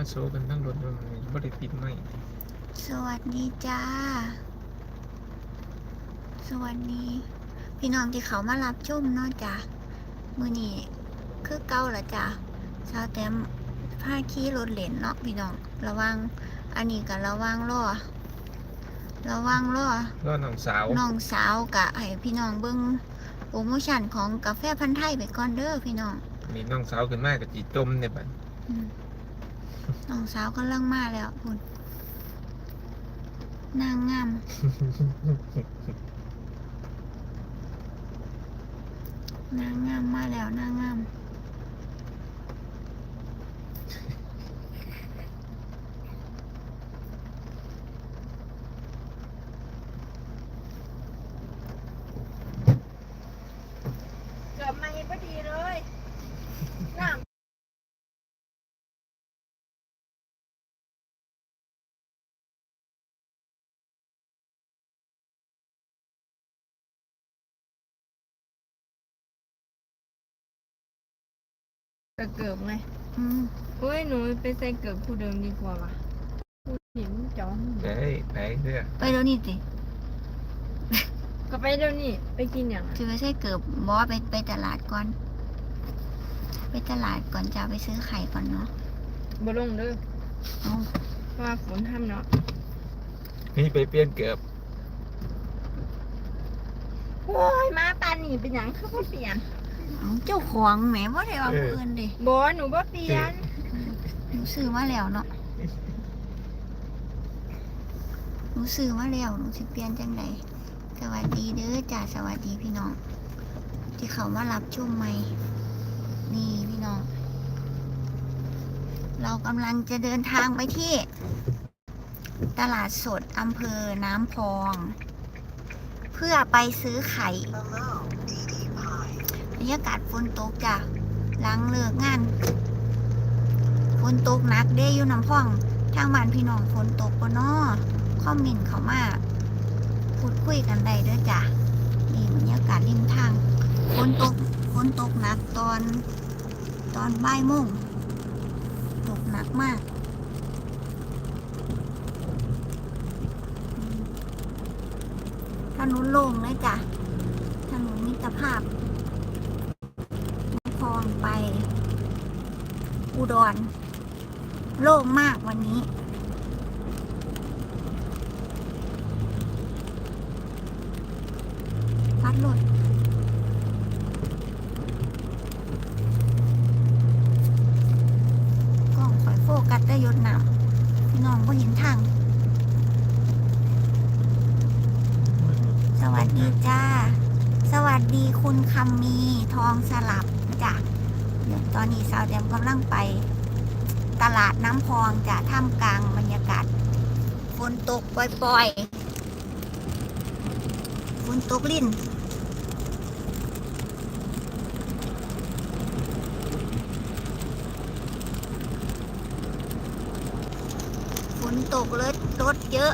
มาโซกันทั้งรถมันบ่ได้ปิดไม่สวัสดีจ้า สวัสดี พี่น้องที่เขามารับชมเนาะจ้ะมือนี้คือเก่าละจ้ะชาวแต้มผ้าขี่รถเหลนเนาะพี่น้อง ระวัง อันนี้ก็ระวังล่อระวังล่อก็น้องสาวน้องสาวกะให้พี่น้องเบิ้งโปรโมชั่นของกาแฟพันธุ์ไทยไปก่อนเด้อพี่น้องนี่น้องสาวขึ้นมากับจีจมเนี่ยบัดอืม น้องสาวก็เริ่งมาแล้วคุณนางงามนางงามมาแล้วนางงาม เกือบมาพอดีเลยน้ กระเกิบไงอืมโอ้ยหนูไปใส่เกิบผู้เดิมดีกว่าว่ะผู้หญิงจ้องเด้ยไปเด้อไปเดี๋ยวนี้สิก็ไปเดี๋ยวนี้ไปกินอย่างอะจะไปใช่เกือบบอสไปไปตลาดก่อน ไปตลาดก่อนจะเอาไปซื้อไข่ก่อนเนาะบ่ลงเด้อเอาเพราะว่าฝนทำเนาะนี่ไปเปลี่ยนเกือบโอ้ยมาปานนี่เป็นหยังคือบ่เปลี่ยน เอาเจ้าของแหมว่าได้ว่าเพื่อนดิบ่หนูบ่เปลี่ยนหนูซื้อมาแล้วเนาะหนูซื้อมาแล้วหนูสิเปลี่ยนจังไดสวัสดีเด้อจ้าสวัสดีพี่น้อง ที่เขามารับชมใหม่นี่พี่น้อง เรากำลังจะเดินทางไปที่ ตลาดสดอำเภอน้ำพอง เพื่อไปซื้อไข่ บรรยากาศฝนตกจ้ะหลังเลิกงานฝนตกหนักเด้อยู่น้ำพอง ทางบ้านพี่น้องฝนตกปะนอคอมเมนต์เขามาพูดคุยกันได้เด้อจ้ะนี่บรรยากาศริมทางฝนตกฝนตกหนักตอนตอนบ่ายโมงตกหนักมากถนนโล่งเลยจ้ะถนนมิตรภาพคลองไป อุดร โล่งมากวันนี้พัดรถกล้องคอยโฟกัสได้ยศนำพี่น้องก็เห็นทาง สวัสดีจ้า สวัสดีคุณคำมีทองสลับจ้ะ ตอนนี้สาวแดมกำลังไป ตลาดน้ำพองจะท่ามกลางบรรยากาศฝนตกปล่อยๆฝนตกลิ่นฝนตกรถรถเยอะ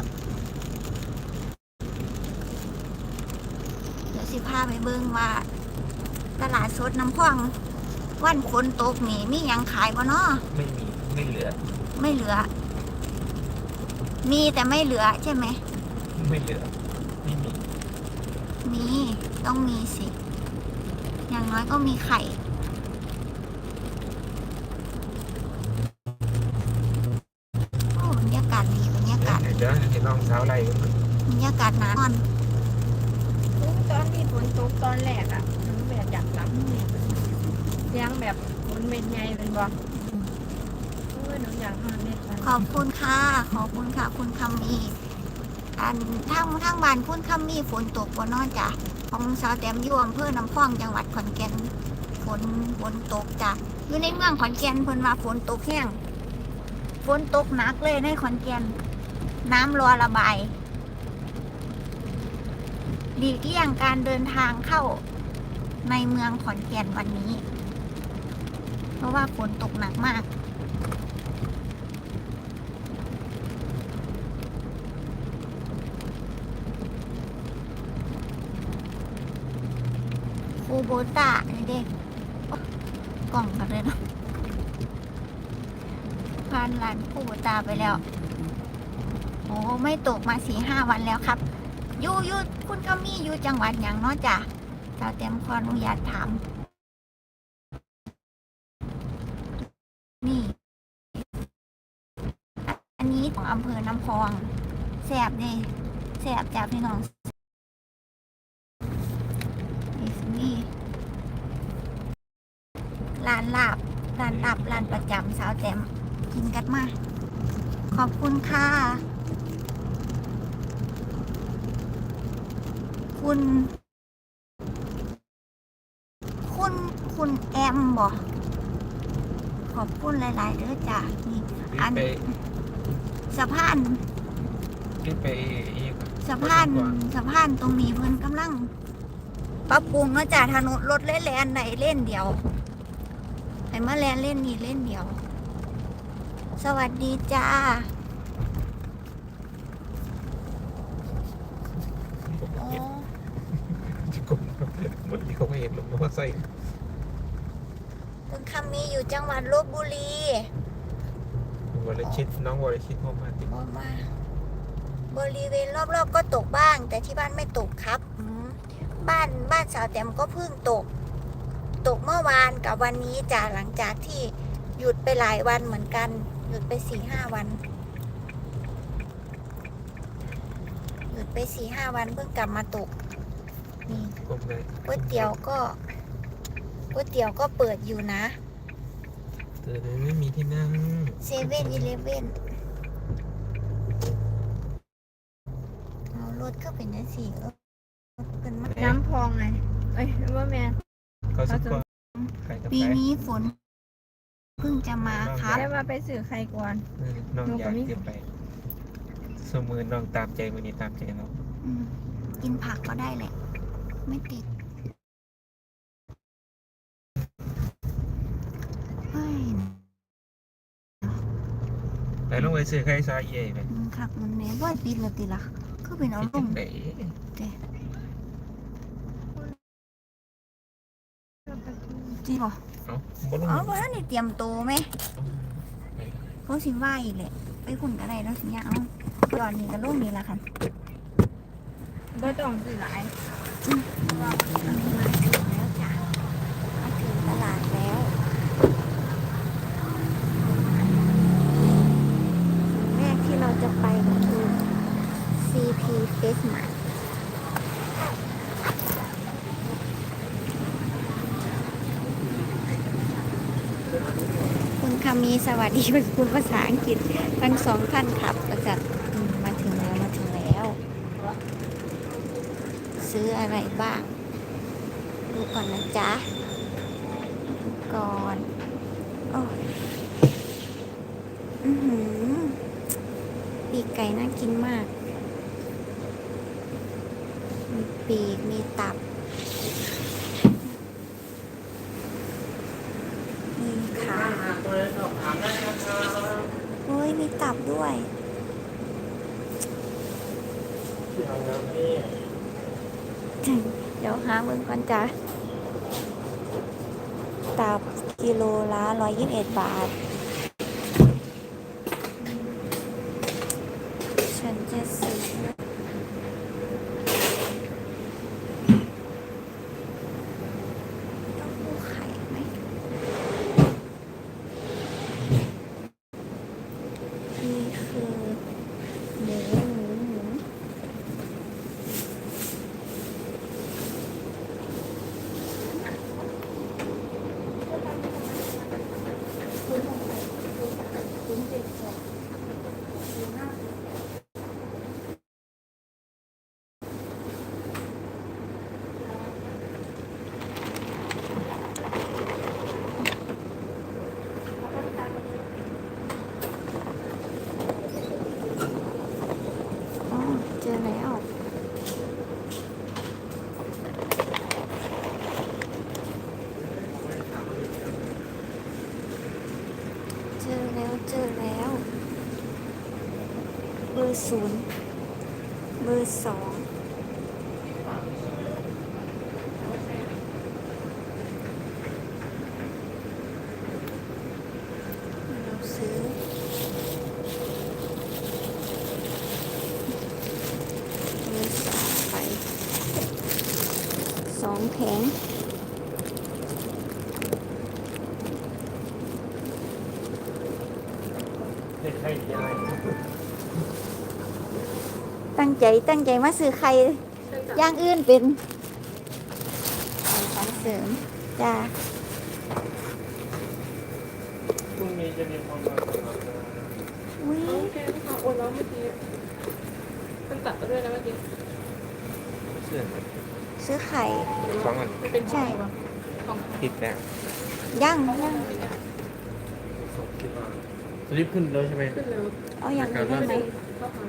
เดี๋ยวสิพาไปเบิ่งว่า ตลาดสดน้ำพอง วันฝนตกนี่มีหยังขายบ่เนาะไม่มีไม่เหลือ ไม่เหลือ มีแต่ไม่เหลือใช่ไหม ไม่เหลือ ไม่มีมีต้องมีสิ อย่างน้อยก็มีไข่ โอ้บรรยากาศดีบรรยากาศเดี๋ยวให้น้องสาวไล่กันมาบรรยากาศหนานอนอุ๊ยตอนที่ฝนตกตอนแรกอะหนูแบบอยากหลับนี่เสียงแบบฝนเม็ดใหญ่เป็นบ่โอ้ยหนูอยากนอนเน็ตไปขอบคุณค่ะ ขอบคุณค่ะ คุณคำมี อันทางทางบ้านคุณคำมีฝนตกบนนอนจ้ะ ของสาวแต้มอยู่อำเภอน้ำพองจังหวัดขอนแก่น ฝนฝนตกจ้ะ อยู่ในเมืองขอนแก่นเพิ่นว่าฝนตกแห้ง ฝนตกหนักเลยในขอนแก่น น้ำรอระบายหลีกเลี่ยงการเดินทางเข้าในเมืองขอนแก่นวันนี้ ราะว่าฝนตกหนักมาก คูโบตะนี่เด็กกล่องกันเลยเนาะผ่านร้านคูโบตาไปแล้ว โอ้ไม่ตกมาสี่ห้าวันแล้วครับ ยูยูคุณก็มีอยู่จังหวัดอย่างเนาะจ้ะสาวเต็มขออนุญาตถาม นี่ อันนี้ของอำเภอน้ำพองแสบ เด้แสบจ้ะพี่น้องนี่สินี่ร้านลาบร้านลาบร้านประจำสาวแต้มกินกันมา ขอบคุณค่ะ คุณ คุณคุณแอมบอกขอบคุณหลาย ๆเด้อจ้ะนี่อันไปสะพาน ขึ้นไปอีกสะพานสะพานตรงนี้เพิ่นกำลังปรับปรุงเนาะจ้ะถนนรถเล่นแลนไหนเล่นเดียวให้มาแลนเล่นนี่เล่นเดียว สวัสดีจ้าโอ้ที่กลมเมื่อกี้เขาไม่เห็นหรอกว่าใส่คุณคำมีอยู่จังหวัดลบบุรีวรชิตน้องวรชิตพ่อมาติดออกมา บริเวณรอบๆก็ตกบ้าง แต่ที่บ้านไม่ตกครับอืมบ้านบ้านสาวแต้มก็เพิ่งตก ตกเมื่อวานกับวันนี้จ้ะหลังจากที่หยุดไปหลายวันเหมือนกัน หยุดไปสี่ห้าวัน หยุดไปสี่ห้าวันเพิ่งกลับมาตกนี่กลมเลยก๋วยเตี๋ยวก็ก๋วยเตี๋ยวก็เปิดอยู่นะเออไม่มีที่นั่งเซเว่นอีเลฟเว่นเอารถ ก็เป็นนังสี่เออเป็นมากน้ำพองไงเอ้ยว่าแม่เขาสักคนขายกาปีแฟนี้ฝนเพิ่งจะมาครับได้มาไปสื่อใครก่อนเออน้องอยากเก็บไปสมือน้องตามใจวันนี้ตามใจเราอืมกินผักก็ได้แหละ ไม่ติดเฮ้ยไปลงไปซื้อไข่ซาเย่ไหมมันขักมันแหนว่าปิดและติละ ก็เป็นเอาลงไหนจริงเหรอเอาบ่ลงเอาเพราะนี่เตรียมตัวไหมเขาสิว่าอีกแหละไปคุณก็ได้แล้วสิเนี่ยเอาตอนนี้ก็ลงนี่ละค่ะก็ต้องสื่อหลายมาถึงแล้วจ้ะมาถึงตลาดแล้วสิ่งแรกที่เราจะไปก็คือ CP Face Mart คุณคามีสวัสดีเป็นคุณภาษาอังกฤษทั้งสองท่านครับประจัดมาถึงแล้วมาถึงแล้ว ซื้ออะไรบ้าง ดูก่อนนะจ๊ะ ก่อนโอ้อือหือปีกไก่น่ากินมาก มี ปีก มีตับ มีขาโอ้ย มีตับด้วย เดี๋ยวหาเบิ่งก่อนจ้ะตับกิโลละร้อยยี่สิบเอ็ดบาท ฉันจะซื้อเต้าหู้ไข่ไหม นี่คือหมูหมูหมู น เจอแล้ว เบอ ร์ศูนย์เบอร์สองเราซื้อเบอร์สองไปสองแผงเด็กใครยังไง ตั้งใจตั้งใจมาซื้อไข่อย่างอื่นเป็นไข่ของเสริมจ้าพรุ่งนี้จะมีความรักของเราอุ้ยโอเคค่ะโอนแล้วเมื่อกี้มันตัดไปด้วยนะเมื่อกี้เสื่อมซื้อไข่ สองอันมันเป็นของอะไรวะของติดแล้วย่างย่างสองคิดว่าสลิปขึ้นแล้วใช่ไหมขึ้นแล้วเอาอย่างนี้ได้ไหม ข้าวผั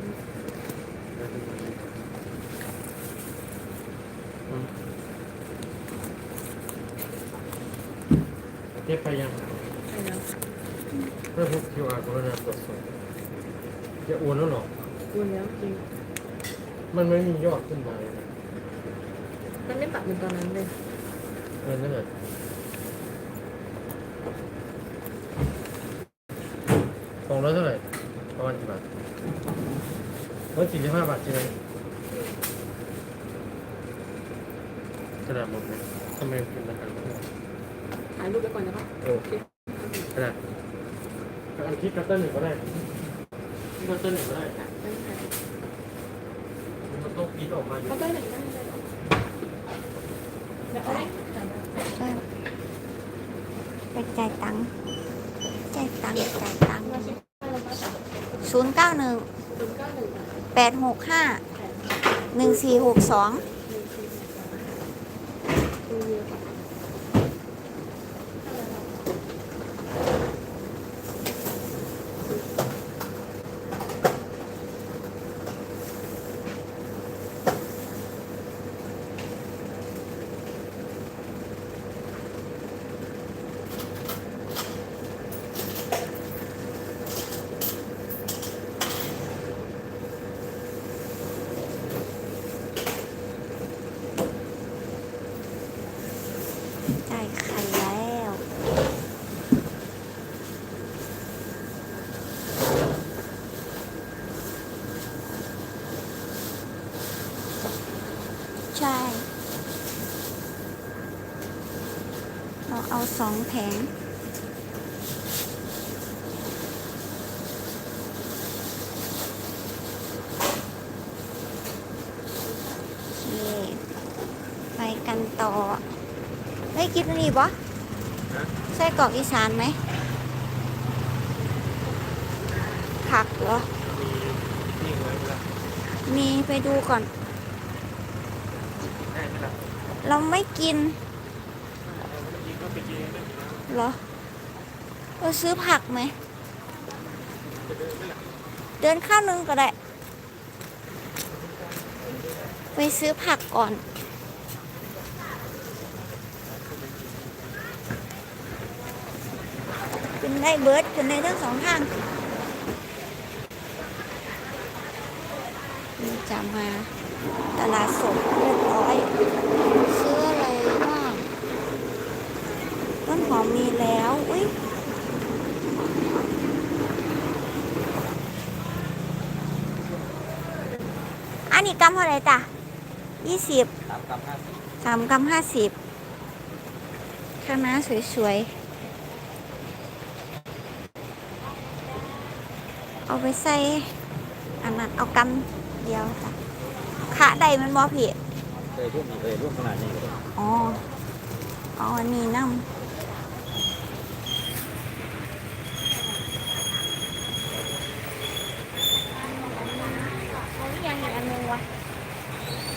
ด เทียบไปยัง ใช่แล้ว เพื่อพบ QR กรุณาตรวจสอบ จะโอนแล้วหรอโอนแล้วจริง มันไม่มียอดขึ้นมาเลยนะมันไม่ตัดเหมือนตอนนั้นเลยเงินนั่นแหละสองร้อยเท่าไหร่ประมาณกี่บาทร้อยสี่สิบห้าบาทใช่ไหมขนาดหมดไหมทำไมเป็นราคาเท่าไหร่ถ่ายรูปไปก่อนนะครับโอเคขนาดอันคิดกัตเตอร์หนึ่งก็ได้ มันเตอร์หนก็ได้ไม่ถ่ายมันต้องปีดออกมาอยู่เขาได้ไหนได้เลยเดี๋ยวเอาไหมไปจ่ายตังค์จ่ายตังค์จ่ายตังค์ศูนย์เก้าหนึ่งศูนย์เก้าหนึ่งแปดหกห้าหนึ่งสี่หกสอง หนึ่งสี่หกสองดูเยอะค่ะ จ่ายไข่แล้ว ใช่ เราเอา สองแผงโอเคไปกันต่อได้กินอันนี้ปะไส้กรอกอีสานไหมผักเหรอนี่ไว้เวลามีไปดูก่อนได้ไหมล่ะเราไม่กิน ยิงก็ไปยิงได้อยู่นะ เหรอเราซื้อผักไหม เดินข้าวนึงก็ได้ ไปซื้อผักก่อน ขึ้นได้เบิร์ดขึ้นได้ทั้งสองทางนี่จะมาตลาดสดเรียบร้อย ซื้ออะไรบ้าง ต้นหอมมีแล้ว อุ้ยอันนี้กำเท่าไหร่จ้ะยี่สิบสามกรัมห้าสิบสามกำห้าสิบคณะสวยๆ เอาไปใส่ อันนั้นเอากำเดียวจ้ะขาใดมันบอพี่เคยร่วมเคยร่วมขนาดนี้ก็ได้อ๋อเอาอันนี้น้ำเอาอย่างอีกอันหนึงวะ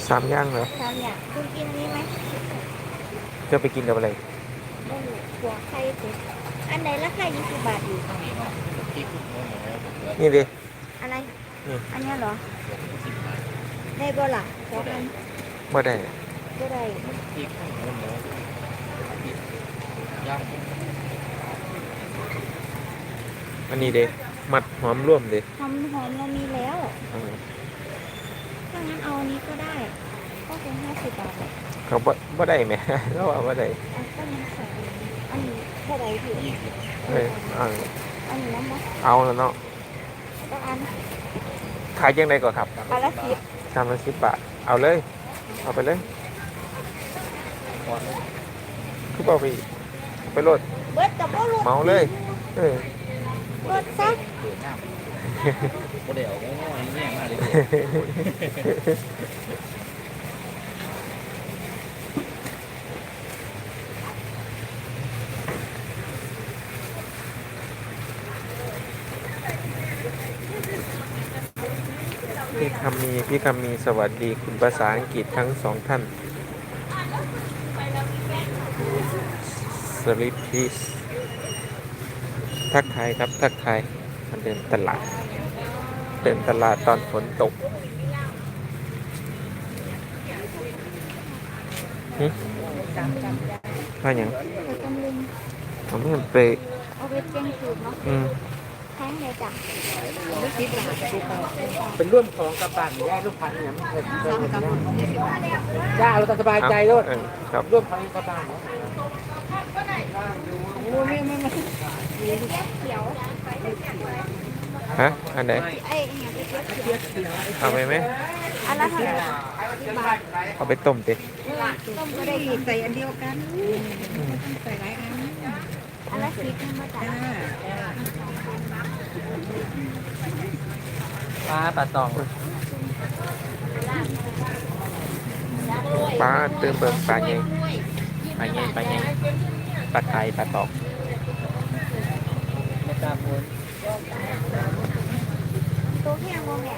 สามย่างเหรอสามอย่างคุณกินอันนี้ไหมจะไปกินกับอะไรโอ้โหหัวไข่ติดอันไหนราคายี่สิบบาทอยู่นี่ดิอะไรนี่อันเนี้ยเหรอได้บ่ล่ะขอกันบ่ได้บ่ได้ย่างอันนี้เด้มัดหอมร่วมเด้หอมหอมเรามีแล้วเออ ถ้างั้นเอาอันนี้ก็ได้ ก็คงห้าสิบบาทแหละเขาบ่บ่ได้แหม เราว่าบ่ได้เอาก็ยังใส่อันนี้เท่าไหร่พี่เอ้ยเอาอันนี้น้ำมันเอาแล้วเนาะก็อันขายยังไงก่อนครับอันละสิบชามละสิบบาทเอาเลย เอาไปเลยคือเอาไปเอาไปโลดเบิดกับบ่ลูกเมาเลย เออ เบิดซะ โมเดลง่ายๆแง่มากเลยพี่คำมีพี่คำมีสวัสดีคุณภาษาอังกฤษทั้งสองท่านสลิปพีสทักทายครับ ทักทายมาเดินตลาด เดินตลาดตอนฝนตกหึว่าอย่างเอาตำลึงเอาเงินไปเอาไปแกงจืดเนาะอืมแพงเลยจ้ะเป็นร่วมของกับบ้านแย่ลูกพันเนี่ยมันเป็นย่าเราสบายใจด้วยเออครับร่วมของกับบ้านเนาะ ฮะ อันไหนไอ้เนี่ยไปเก็บเขียวเอาไปไหมอันละเท่าไหร่สิบบาทเอาไปต้มดิต้มก็ได้อีกใส่อันเดียวกันอืมใส่หลายอันอันละสิบนึงมาจ้ะปลาปลาตองปลาเติมเบิกปลาใหญ่ปลาใหญ่ปลาใหญ่ปลาไข่ปลาตอกไม่กล้าพูด ตัวแห้งบ่แม่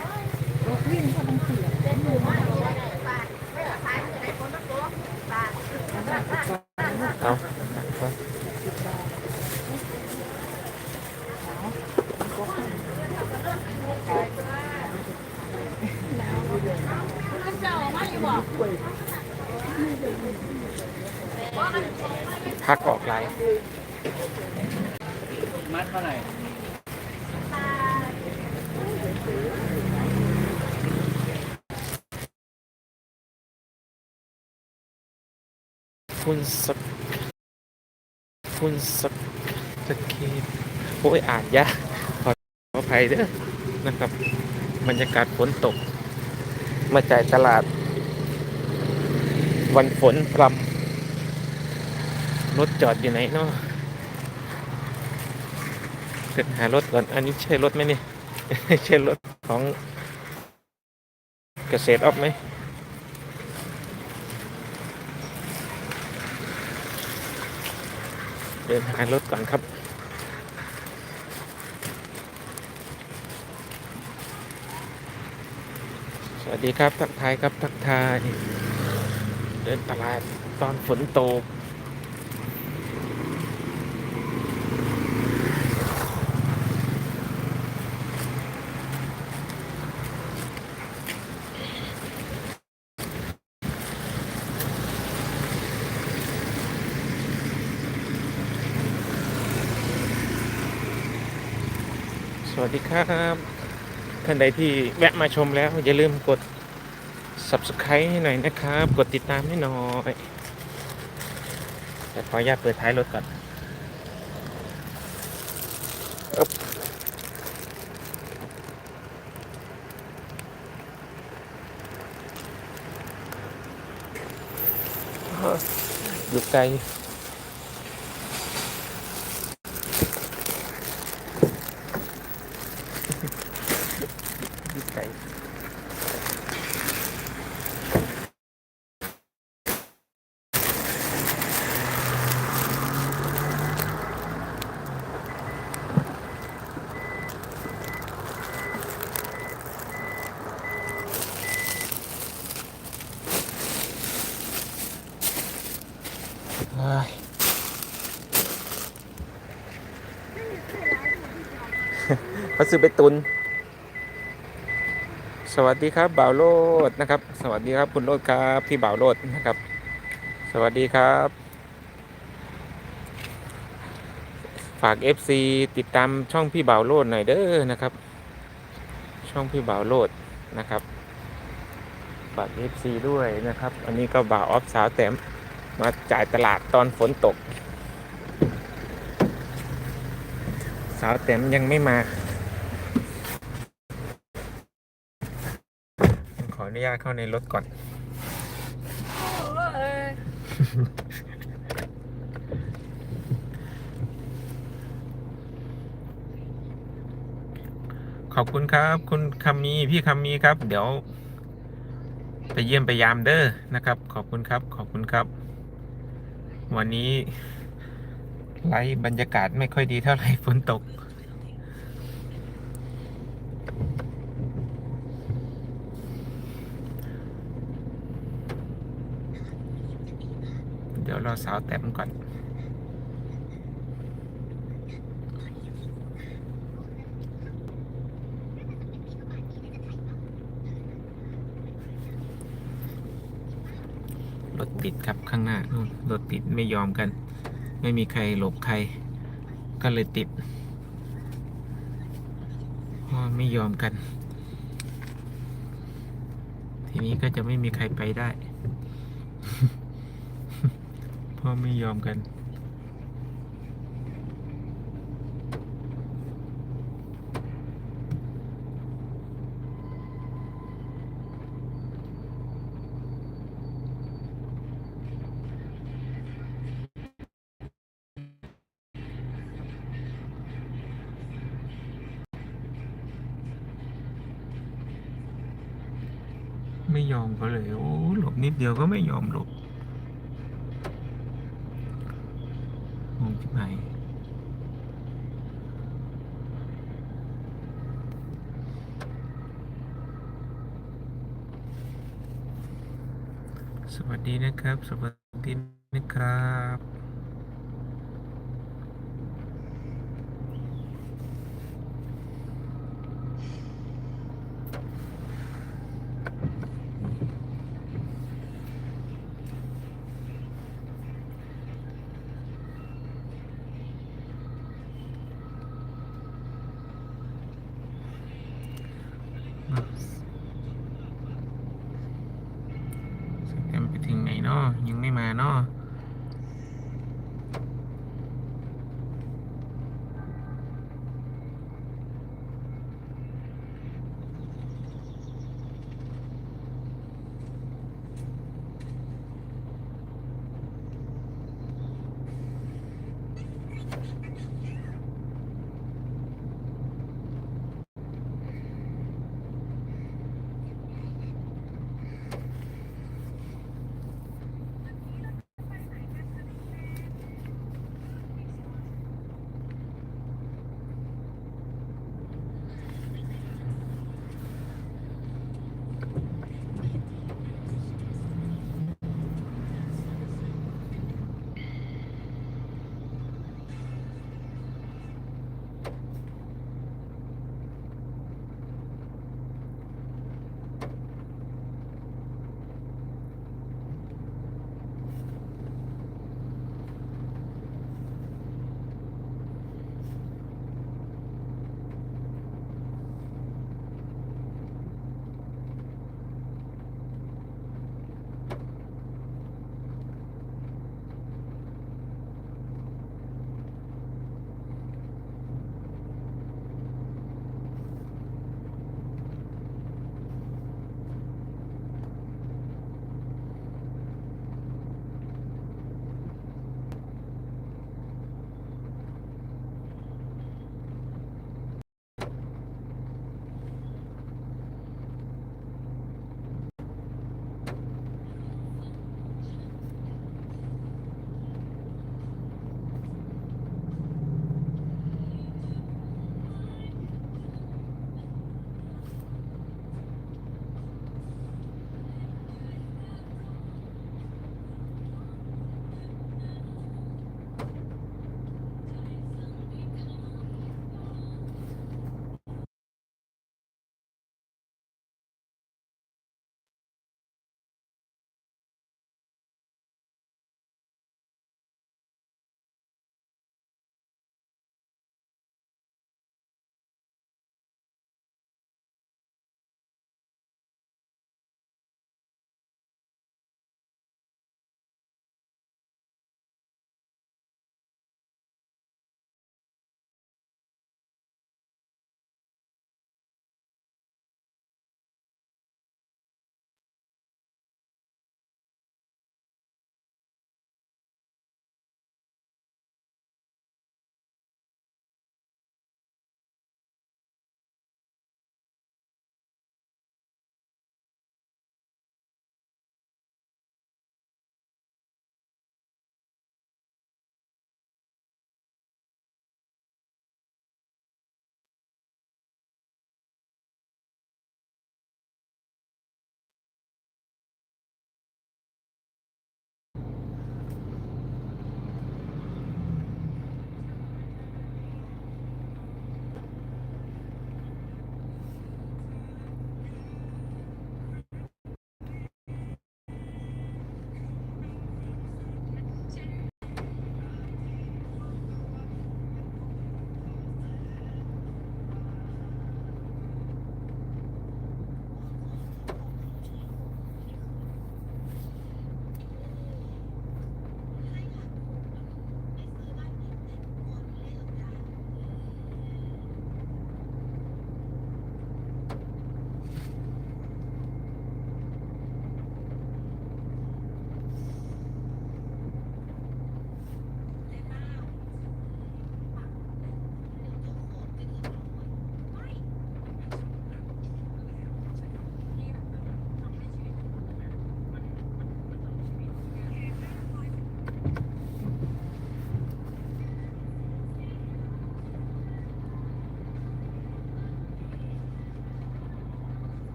เอาพักออกไลน์มัดเท่าไหร่ คุณสักคุณสักสกีโอ้ยอ่านยากขอขออภัยเด้อนะครับบรรยากาศฝนตก มาจ่ายตลาด วันฝนพรำรถจอดอยู่ไหนเนาะเกิดหารถก่อน อันนี้ใช่รถไหมเนี่ย ใช่รถของเกษตรออฟไหม เดินหางรถก่อนครับสวัสดีครับ ทักทายครับ ทักทาย เดินตลาดตอนฝนตก วัสดีครับท่านใดที่แวะมาชมแล้ว อย่าลืมกด subscribe ให้หน่อยนะครับ กดติดตามให้หน่อยแต่ขออนุญาตเปิดท้ายรถก่อนอึ๊บอยู่ไกล เขาซื้อไปตุน สวัสดีครับบ่าวโลดนะครับ สวัสดีครับคุณโลดครับ พี่บ่าวโลดนะครับ สวัสดีครับ ฝาก FC ติดตามช่องพี่บ่าวโลดหน่อยเด้อนะครับ ช่องพี่บ่าวโลดนะครับฝาก FC ด้วยนะครับ อันนี้ก็บ่าวออฟสาวแต้มมาจ่ายตลาดตอนฝนตก สาวแต้มยังไม่มา ขออนุ ญาตเข้าในรถก่อน ขอบคุณครับ คุณคำมีพี่คำมีครับ เดี๋ยว ไปเยี่ยมไปยามเด้อนะครับ ขอบคุณครับ ขอบคุณครับ วันนี้ไลฟ์บรรยากาศไม่ค่อยดีเท่าไหร่ฝนตก เดี๋ยวร อสาวแต้มก่อน รถติดครับข้างหน้านู่นรถติดไม่ยอมกัน ไม่มีใครหลบใคร ก็เลยติดพราไม่ยอมกัน ทีนี้ก็จะไม่มีใครไปได้ พราะไม่ยอมกัน ไม่ยอมก็เลย โอ้หลบนิดเดียวก็ไม่ยอมหลบ ไหม สวัสดีนะครับ สวัสดีนะครับ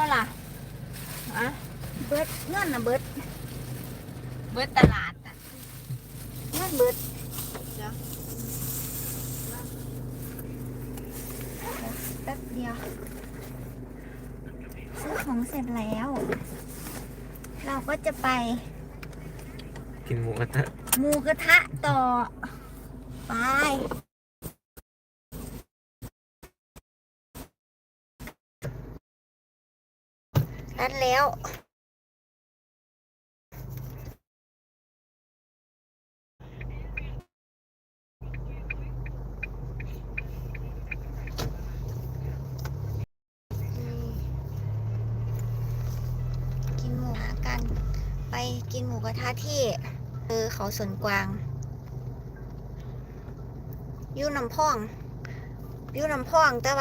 บิดบ่ล่ะอะเบิดเงินนะเบิดเบิดตลาดอะเงินเบิดเดี๋ยวแป๊บเดียว ซื้อของเสร็จแล้ว เราก็จะไปกินหมูกระทะหมูกระทะต่อ ไป นัดแล้ว กินหมูกัน ไปกินหมูกระทะที่เออเขาสวนกวางยู่น้ำพองยู่น้ำพองแต่ว่า